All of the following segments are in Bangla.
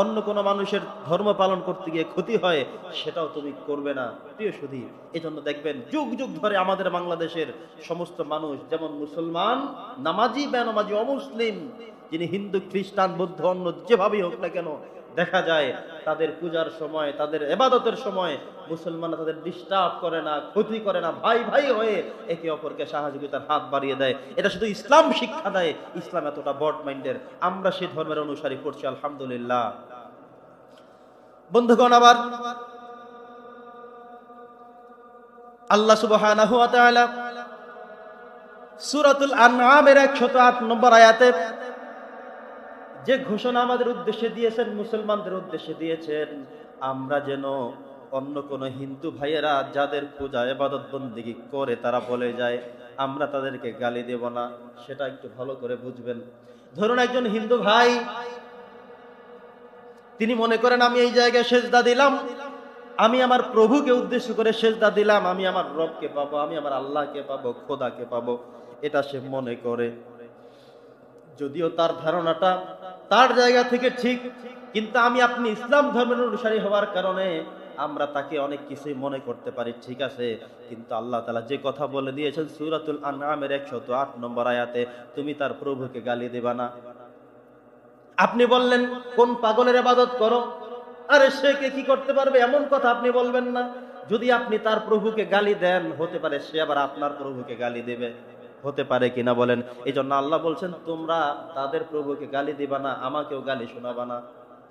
অন্য কোনো মানুষের ধর্ম পালন করতে গিয়ে ক্ষতি হয়, সেটাও তুমি করবে না। প্রিয় সুধী এজন্য দেখবেন যুগ যুগ ধরে আমাদের বাংলাদেশের সমস্ত মানুষ, যেমন মুসলমান, নামাজি, বেনামাজি, অমুসলিম, যিনি হিন্দু, খ্রিস্টান, বৌদ্ধ, অন্য যেভাবেই হোক না কেন দেখা যায় তাদের পূজার সময়, তাদের এবাদতের সময় মুসলমানরা তাদের ডিস্টার্ব করে না, ক্ষতি করে না, ভাই ভাই হয়ে একে অপরকে সহযোগিতার হাত বাড়িয়ে দেয়। এটা শুধু ইসলাম শিক্ষা দেয়, ইসলাম এতটা বড মাইন্ডের। আমরা সেই ধর্মের অনুসারী করছি, আলহামদুলিল্লাহ। বন্ধুগণ, আবার আল্লাহ তাআলা সূরাতুল আনআমের 108 নম্বর আয়াতে যে ঘোষণা আমাদের উদ্দেশ্যে দিয়েছেন, মুসলমানদের উদ্দেশ্যে দিয়েছেন, আমরা যেন অন্য কোন হিন্দু ভাইয়েরা যাদের পূজা, এবাদত বন্দিগি করে তারা বলে যায়, আমরা তাদেরকে গালি দেব না। সেটা একটু ভালো করে বুঝবেন। ধরুন একজন হিন্দু ভাই, তিনি মনে করেন, আমি এই জায়গায় সেজদা দিলাম, আমি আমার প্রভুকে উদ্দেশ্য করে সেজদা দিলাম, আমি আমার রবকে পাবো, আমি আমার আল্লাহকে পাবো, খোদাকে পাবো। এটা সে মনে করে। যদিও তার ধারণাটা তার জায়গা থেকে ঠিক, কিন্তু আমি আপনি ইসলাম ধর্মের অনুসারী হওয়ার কারণে আমরা তাকে অনেক কিছুই মনে করতে পারি, ঠিক আছে? কিন্তু আল্লাহ তালা যে কথা বলে দিয়েছেন সুরাতুল আনামের একশত আট নম্বর আয়াতে, তুমি তার প্রভুকে গালি দেবা না। আপনি বললেন, কোন পাগলের আবাদত করো? আরে, সে কে কি করতে পারবে? এমন কথা আপনি বলবেন না। যদি আপনি তার প্রভুকে গালি দেন, হতে পারে সে আবার আপনার প্রভুকে গালি দেবে। হতে পারে কিনা বলেন? এই জন্য আল্লাহ বলছেন, তোমরা তাদের প্রভুকে গালি দিবা না, আমাকেও গালি শোনাবা না।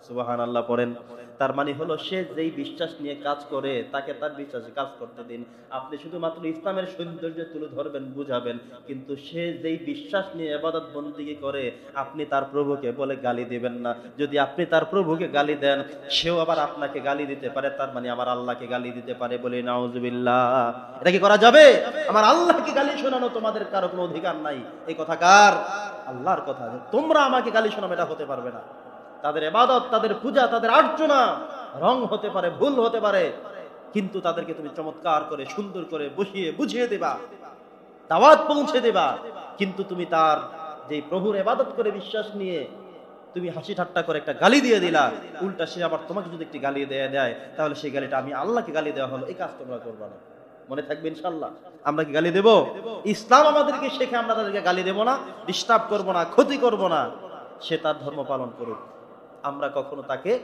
সুবাহান আল্লাহ পড়েন। তার মানে হলো সে যেই বিশ্বাস নিয়ে কাজ করে, তাকে তার বিশ্বাসে কাজ করতে দিন। আপনি শুধুমাত্র ইসলামের সৌন্দর্য তুলে ধরবেন, বুঝাবেন, কিন্তু সে যেই বিশ্বাস নিয়ে এবাদত বন্দিগি করে, আপনি তার প্রভুকে বলে গালি দিবেন না। যদি আপনি তার প্রভুকে গালি দেন, সেও আবার আপনাকে গালি দিতে পারে, তার মানে আমার আল্লাহকে গালি দিতে পারে বলে নাউজুবিল্লাহ। এটা কি করা যাবে? আমার আল্লাহকে গালি শোনানো তোমাদের কারও কোনো অধিকার নাই। এই কথা কার? আল্লাহর কথা তোমরা আমাকে গালি শোনাবে এটা হতে পারবে না। তাদের এবাদত তাদের পূজা, তাদের আর্চনা রং হতে পারে, ভুল হতে পারে, কিন্তু তাদেরকে তুমি চমৎকার করে, সুন্দর করে বসিয়ে বুঝিয়ে দেবা, দাওয়াত পৌঁছে দেবা, কিন্তু তুমি তার যে প্রভুর এবাদত করে বিশ্বাস নিয়ে তুমি হাসি ঠাট্টা করে একটা গালি দিয়ে দিলা, উল্টা সে আবার তোমাকে যদি একটি গালি দেয় দেয়, তাহলে সেই গালিটা আমি আল্লাহকে গালি দেওয়া হলো, এই কাজ তোমরা করবা না। মনে থাকবে ইনশাল্লাহ আমরা কি গালি দেব? ইসলাম আমাদেরকে শেখে, আমরা তাদেরকে গালি দেব না ডিস্টার্ব করব না, ক্ষতি করব না, সে তার ধর্ম পালন করুক। আমরা কখনো তাকে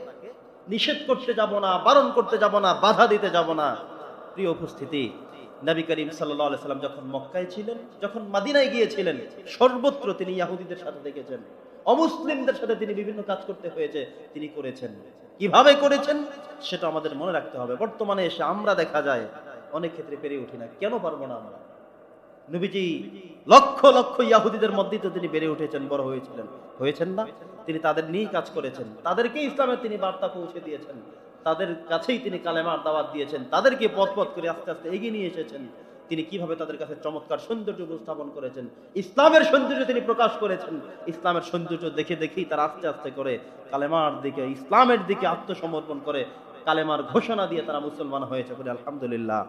নিষেধ করতে যাব না, বারণ করতে যাব না, বাধা দিতে যাব না। প্রিয় উপস্থিতি, নবী করিম সাল্লাম যখন মক্কায় ছিলেন, যখন মাদিনায় গিয়েছিলেন, সর্বত্র তিনি ইয়াহুদিদের সাথে দেখেছেন। অমুসলিমদের সাথে তিনি বিভিন্ন কাজ করতে হয়েছে, তিনি করেছেন। কীভাবে করেছেন, সেটা আমাদের মনে রাখতে হবে। বর্তমানে এসে আমরা দেখা যায়, অনেক ক্ষেত্রে পেরে উঠি না। কেন পারব না আমরা? নবীজি লক্ষ লক্ষ ইয়াহুদিদের মধ্যেই তো তিনি বেড়ে উঠেছেন, বড় হয়েছিলেন। হয়েছেন না? তিনি তাদের নিয়েই কাজ করেছেন। তাদেরকে ইসলামের তিনি বার্তা পৌঁছে দিয়েছেন। তাদের কাছেই তিনি কালেমার দাওয়াত দিয়েছেন। তাদেরকে পথ পথ করে আস্তে আস্তে এগিয়ে নিয়ে এসেছেন। তিনি কীভাবে তাদের কাছে চমৎকার সৌন্দর্য উপস্থাপন করেছেন? ইসলামের সৌন্দর্য তিনি প্রকাশ করেছেন। ইসলামের সৌন্দর্য দেখে দেখেই তারা আস্তে আস্তে করে কালেমার দিকে, ইসলামের দিকে আত্মসমর্পণ করে কালেমার ঘোষণা দিয়ে তারা মুসলমান হয়েছে বলে আলহামদুলিল্লাহ।